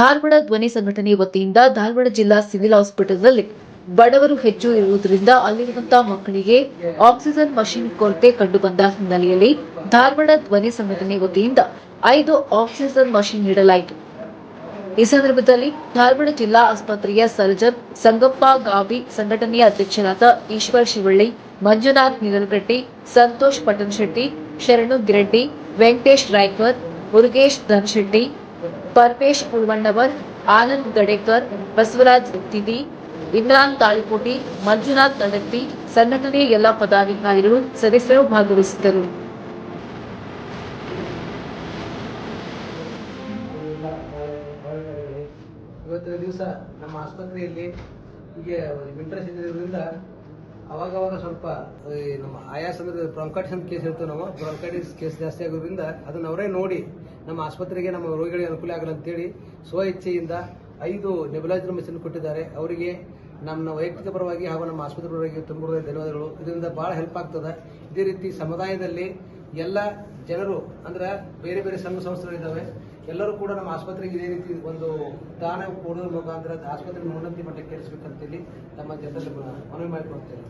ಧಾರವಾಡ ಧ್ವನಿ ಸಂಘಟನೆ ವತಿಯಿಂದ ಧಾರವಾಡ ಜಿಲ್ಲಾ ಸಿವಿಲ್ ಹಾಸ್ಪಿಟಲ್ನಲ್ಲಿ ಬಡವರು ಹೆಚ್ಚು ಇರುವುದರಿಂದ ಅಲ್ಲಿರುವಂತಹ ಮಕ್ಕಳಿಗೆ ಆಕ್ಸಿಜನ್ ಮಷಿನ್ ಕೊರತೆ ಕಂಡುಬಂದ ಹಿನ್ನೆಲೆಯಲ್ಲಿ ಧಾರವಾಡ ಧ್ವನಿ ಸಂಘಟನೆ ವತಿಯಿಂದ ಐದು ಆಕ್ಸಿಜನ್ ಮಷಿನ್ ನೀಡಲಾಯಿತು. ಈ ಸಂದರ್ಭದಲ್ಲಿ ಧಾರವಾಡ ಜಿಲ್ಲಾ ಆಸ್ಪತ್ರೆಯ ಸರ್ಜನ್ ಸಂಗಪ್ಪ ಗಾಬಿ ಸಂಘಟನೆಯ ಅಧ್ಯಕ್ಷರಾದ ಈಶ್ವರ್ ಶಿವಳ್ಳಿ, ಮಂಜುನಾಥ್ ನಿರಲ್ಗಟ್ಟಿ ಸಂತೋಷ್ ಪಟನ್ ಶೆಟ್ಟಿ ಶರಣು ಗಿರೆಡ್ಡಿ, ವೆಂಕಟೇಶ್ ರಾಯ್ಕರ್, ಮುರುಗೇಶ್ ಧನ್ಶೆಟ್ಟಿ ಪರಮೇಶ್ ಉಳ್ವಣ್ಣವರ್ ಆನಂದ್ ಗಡೇಕರ್, ಬಸವರಾಜ್ ತಿದಿ ಇಮ್ರಾನ್ ತಾಳಿಪೋಟಿ ಮಂಜುನಾಥ್ ತಡತ್ತಿ ಸಂಘಟನೆಯ ಎಲ್ಲ ಪದಾಧಿಕಾರಿಗಳು ಸದಸ್ಯರು ಭಾಗವಹಿಸಿದ್ದರು. ಇವತ್ತಿನ ದಿವಸ ನಮ್ಮ ಆಸ್ಪತ್ರೆಯಲ್ಲಿ ಹೀಗೆ ವಿಂಟರ್ ಸೀಸನ್ ಇರೋದ್ರಿಂದ ಅವಾಗವಾಗ ಸ್ವಲ್ಪ ನಮ್ಮ ಆಯಾಸ ಅಂದ್ರೆ ಅಂತ ಕೇಸ್ ಇರ್ತೇವೆ ನಾವು. ಬ್ರಾಂಕೈಟಿಸ್ ಕೇಸ್ ಜಾಸ್ತಿ ಆಗೋದ್ರಿಂದ ಅದನ್ನ ಅವರೇ ನೋಡಿ, ನಮ್ಮ ಆಸ್ಪತ್ರೆಗೆ ನಮ್ಮ ರೋಗಿಗಳಿಗೆ ಅನುಕೂಲ ಆಗಲ್ಲ ಅಂತೇಳಿ ಸ್ವ ಇಚ್ಛೆಯಿಂದ ಐದು ನೆಬುಲೈಸರ್ ಮೆಷಿನ್ ಕೊಟ್ಟಿದ್ದಾರೆ. ಅವರಿಗೆ ನಮ್ಮ ವೈಯಕ್ತಿಕ ಪರವಾಗಿ ಹಾಗೂ ನಮ್ಮ ಆಸ್ಪತ್ರೆ ಪರವಾಗಿ ತುಂಬ ಧನ್ಯವಾದಗಳು. ಇದರಿಂದ ಬಹಳ ಹೆಲ್ಪ್ ಆಗ್ತದೆ. ಇದೇ ರೀತಿ ಸಮುದಾಯದಲ್ಲಿ ಎಲ್ಲ ಜನರು ಅಂದ್ರೆ ಬೇರೆ ಬೇರೆ ಸಂಘ ಸಂಸ್ಥೆಗಳಿದ್ದಾವೆ. ಎಲ್ಲರೂ ಕೂಡ ನಮ್ಮ ಆಸ್ಪತ್ರೆಗೆ ಇದೇ ರೀತಿ ಒಂದು ದಾನ ಕೊಡೋದ್ರ ಮುಖಾಂತರ ಆಸ್ಪತ್ರೆ ಉನ್ನತಿ ಮಟ್ಟಕ್ಕೆ ಕೇಳಿಸ್ಬೇಕಂತೇಳಿ ತಮ್ಮ ಜನರಲ್ಲಿ ಮನವಿ ಮಾಡಿಕೊಡ್ತೇನೆ